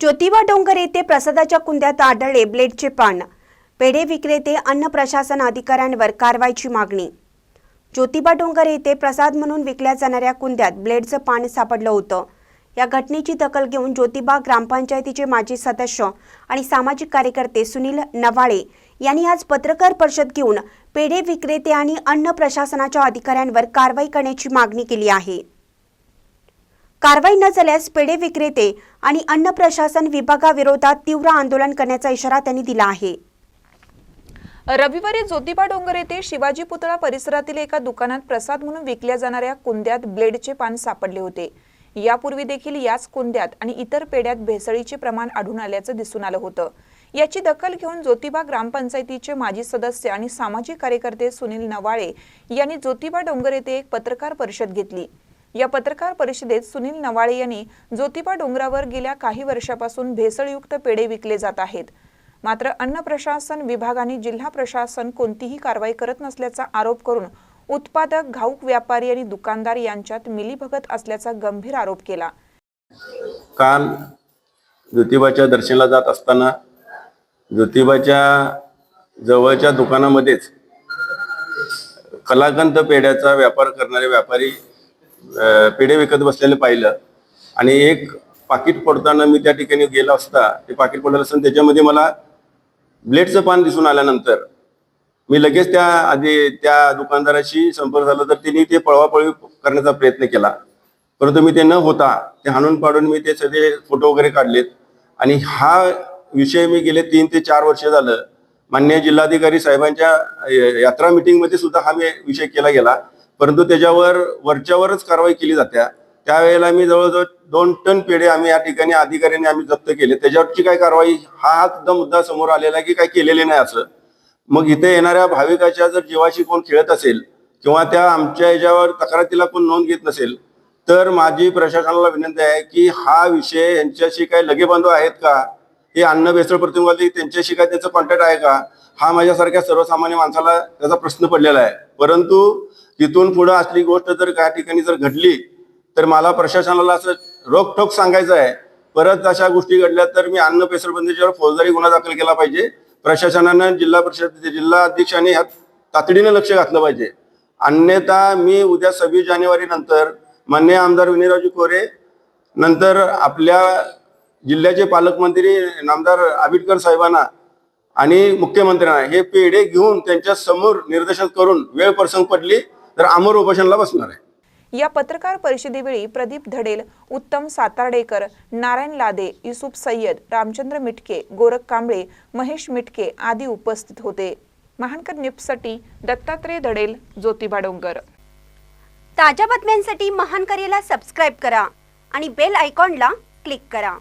ज्योतिबा डोंगर येथे प्रसादाच्या कुंद्यात आढळले ब्लेडचे पान. पेढे विक्रेते अन्न प्रशासन अधिकाऱ्यांवर कारवाईची मागणी. ज्योतिबा डोंगर येथे प्रसाद म्हणून विकल्या जाणाऱ्या कुंद्यात ब्लेडचं पान सापडलं होतं. या घटनेची दखल घेऊन ज्योतिबा ग्रामपंचायतीचे माजी सदस्य आणि सामाजिक कार्यकर्ते सुनील नवाळे यांनी आज पत्रकार परिषद घेऊन पेढे विक्रेते आणि अन्न प्रशासनाच्या अधिकाऱ्यांवर कारवाई करण्याची मागणी केली आहे. कारवाई न झाल्यास पेढे विक्रेते आणि अन्न प्रशासन विभागाविरोधात तीव्र आंदोलन करण्याचा इशारा त्यांनी दिला आहे. रविवारी ज्योतिबा डोंगर येथे शिवाजी पुतळा परिसरातील एका दुकानात प्रसाद म्हणून विकल्या जाणाऱ्या कुंद्यात ब्लेडचे पान सापडले होते. यापूर्वी देखील याच कुंद्यात आणि इतर पेढ्यात भेसळीचे प्रमाण आढळून आल्याचं दिसून आलं होतं. याची दखल घेऊन ज्योतिबा ग्रामपंचायतीचे माजी सदस्य आणि सामाजिक कार्यकर्ते सुनील नवाळे यांनी ज्योतिबा डोंगर येथे एक पत्रकार परिषद घेतली. या पत्रकार परिषदेत सुनील नवाळे यांनी ज्योतिबा डोंगरावर गेल्या काही वर्षापासून भेसळयुक्त पेढे विकले जात आहेत. मात्र अन्न प्रशासन विभाग आणि जिल्हा प्रशासन कोणतीही कारवाई करत नसल्याचा आरोप करून उत्पादक घाऊक व्यापारी आणि दुकानदार यांच्यात मिलीभगत असल्याचा गंभीर आरोप केला. काल ज्योतिबाच्या दर्शनाला जात असताना ज्योतिबाच्या जवळच्या दुकानामध्येच कलाकंद पेढ्याचा व्यापार करणारे व्यापारी पेढे विकत बसलेले पाहिलं. आणि एक पाकिट पडताना मी त्या ठिकाणी गेला असता ते पाकिट फोडलं असताना त्याच्यामध्ये मला ब्लेडचं पान दिसून आल्यानंतर मी लगेच त्या आधी त्या दुकानदाराशी संपर्क झाला तर त्यांनी ते पळवापळवी करण्याचा प्रयत्न केला. परंतु मी ते न होता ते हाणून पाडून मी ते सगळे फोटो वगैरे काढलेत. आणि हा विषय मी गेले तीन ते चार वर्ष झालं. मान्य जिल्हाधिकारी साहेबांच्या यात्रा मिटिंगमध्ये सुद्धा हा मी विषय केला गेला. परंतु त्याच्यावर वरच्यावरच कारवाई केली जाते. त्यावेळेला मी जवळजवळ दोन टन पेढे आम्ही या ठिकाणी अधिकाऱ्यांनी आम्ही जप्त केले. त्याच्यावरची काय कारवाई हा हा सुद्धा मुद्दा समोर आलेला आहे की काय केलेले नाही असं. मग इथे येणाऱ्या भाविकाच्या जर जीवाशी कोण खेळत असेल किंवा त्या आमच्या याच्यावर तक्रारीला कोण नोंद घेत नसेल तर माझी प्रशासनाला विनंती आहे की हा विषय यांच्याशी काही लगेबांधव आहेत का? हे अन्न भेसळ प्रतिनिधी त्यांच्याशी काय त्याचं कॉन्टॅक्ट आहे का? हा माझ्यासारख्या सर्वसामान्य माणसाला त्याचा प्रश्न पडलेला आहे. परंतु तिथून पुढं असली गोष्ट जर काही ठिकाणी जर घडली तर मला प्रशासनाला असं रोखोक सांगायचं आहे. परत अशा गोष्टी घडल्या तर मी अन्न पेसरबंदीच्यावर फौजदारी गुन्हा दाखल केला पाहिजे. प्रशासनानं जिल्हा परिषद जिल्हा अध्यक्षांनी ह्यात तातडीने लक्ष घातलं पाहिजे. अन्यथा मी उद्या सव्वीस जानेवारी नंतर मान्य आमदार विनयरावजी कोरे नंतर आपल्या जिल्ह्याचे पालकमंत्री नामदार आबिटकर साहेबांना आणि मुख्यमंत्र्यांना हे पेढे घेऊन त्यांच्यासमोर निर्देशन करून वेळ प्रसंग पडली. तर अमर उपोषणला बसणार आहे. या पत्रकार परिषदेवेळी प्रदीप धडेल उत्तम सातार्डेकर नारायण लादे युसुफ सय्यद रामचंद्र मिटके गोरख कांबळे महेश मिटके आदी उपस्थित होते. महानकर न्यूजसाठी दत्तात्रय धडेल ज्योतिबा डोंगर. ताज्या बातम्यांसाठी महान करेला सबस्क्राईब करा आणि बेल आयकॉनला क्लिक करा.